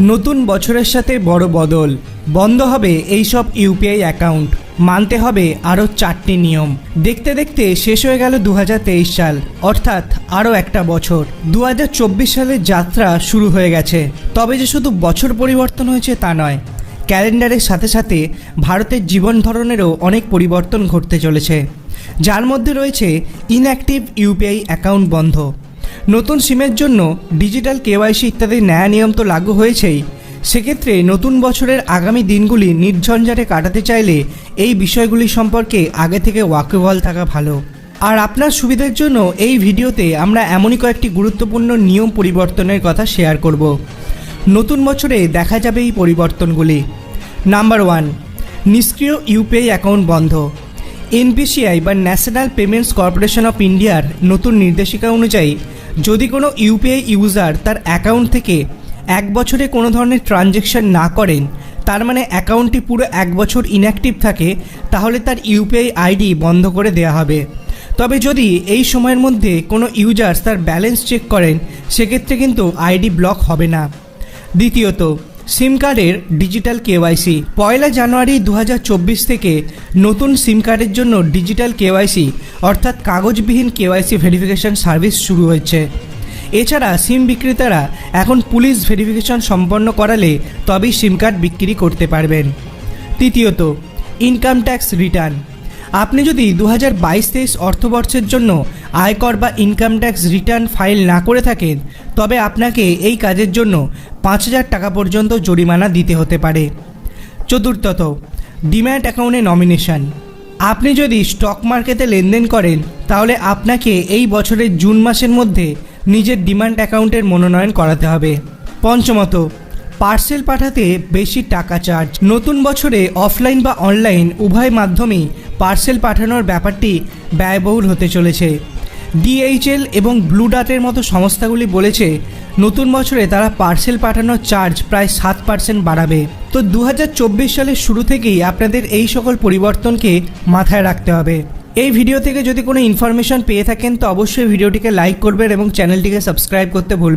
নতুন বছরের সাথে বড় বদল। বন্ধ হবে এই সব ইউপিআই অ্যাকাউন্ট। মানতে হবে আরও চারটি নিয়ম। দেখতে দেখতে শেষ হয়ে গেল দু হাজার তেইশ সাল, অর্থাৎ আরও একটা বছর। দু সালের যাত্রা শুরু হয়ে গেছে। তবে যে শুধু বছর পরিবর্তন হয়েছে তা নয়, ক্যালেন্ডারের সাথে সাথে ভারতের জীবন ধরনেরও অনেক পরিবর্তন ঘটতে চলেছে। যার মধ্যে রয়েছে ইনঅ্যাক্টিভ ইউপিআই অ্যাকাউন্ট বন্ধ। নতুন সিমের জন্য ডিজিটাল কেওয়াইসি ইত্যাদি ন্যায় নিয়ম তো লাগু হয়েছেই। সেক্ষেত্রে নতুন বছরের আগামী দিনগুলি নির্ঝঞ্ঝাটে কাটাতে চাইলে এই বিষয়গুলি সম্পর্কে আগে থেকে ওয়াকিবহাল থাকা ভালো। আর আপনার সুবিধার জন্য এই ভিডিওতে আমরা এমনই কয়েকটি গুরুত্বপূর্ণ নিয়ম পরিবর্তনের কথা শেয়ার করব। নতুন বছরে দেখা যাবে এই পরিবর্তনগুলি। নাম্বার ওয়ান, নিষ্ক্রিয় ইউপিআই অ্যাকাউন্ট বন্ধ। এনপিসিআই বা ন্যাশনাল পেমেন্টস কর্পোরেশন অফ ইন্ডিয়ার নতুন নির্দেশিকা অনুযায়ী যদি কোনো ইউপিআই ইউজার তার অ্যাকাউন্ট থেকে এক বছরে কোনো ধরনের ট্রানজ্যাকশন না করেন, তার মানে অ্যাকাউন্টটি পুরো এক বছর ইনঅ্যাক্টিভ থাকে, তাহলে তার ইউপিআই আইডি বন্ধ করে দেওয়া হবে। তবে যদি এই সময়ের মধ্যে কোনো ইউজার্স তার ব্যালেন্স চেক করেন, সেক্ষেত্রে কিন্তু আইডি ব্লক হবে না। দ্বিতীয়ত সিম কার্ডের ডিজিটাল কেওয়াইসি পয়লা জানুয়ারি দু হাজার চব্বিশ থেকে নতুন সিম কার্ডের জন্য ডিজিটাল কেওয়াইসি অর্থাৎ কাগজবিহীন কেওয়াইসি ভেরিফিকেশন সার্ভিস শুরু হয়েছে। এছাড়া সিম বিক্রেতারা এখন পুলিশ ভেরিফিকেশন সম্পন্ন করালে তবেই সিম কার্ড বিক্রি করতে পারবেন। তৃতীয়ত, ইনকাম ট্যাক্স রিটার্ন। আপনি যদি দু হাজার বাইশ তেইশ অর্থবর্ষের জন্য আয়কর বা ইনকাম ট্যাক্স রিটার্ন ফাইল না করে থাকেন, তবে আপনাকে এই কাজের জন্য পাঁচ হাজার টাকা পর্যন্ত জরিমানা দিতে হতে পারে। চতুর্থত ডিম্যাট অ্যাকাউন্টে নমিনেশন আপনি যদি স্টক মার্কেটে লেনদেন করেন, তাহলে আপনাকে এই বছরের জুন মাসের মধ্যে নিজের ডিমান্ড অ্যাকাউন্টের মনোনয়ন করাতে হবে। পঞ্চমত পার্সেল পাঠাতে বেশি টাকা চার্জ নতুন বছরে অফলাইন বা অনলাইন উভয় মাধ্যমেই পার্সেল পাঠানোর ব্যাপারটি ব্যয়বহুল হতে চলেছে। ডিএইচএল এবং ব্লু ডাটের মতো সংস্থাগুলি বলেছে, নতুন বছরে তারা পার্সেল পাঠানোর চার্জ প্রায় সাত পার্সেন্ট বাড়াবে। তো দু হাজার চব্বিশ সালের শুরু থেকেই আপনাদের এই সকল পরিবর্তনকে মাথায় রাখতে হবে। এই ভিডিও থেকে যদি কোনো ইনফরমেশন পেয়ে থাকেন, তো অবশ্যই ভিডিওটিকে লাইক করবেন এবং চ্যানেলটিকে সাবস্ক্রাইব করতে ভুলবেন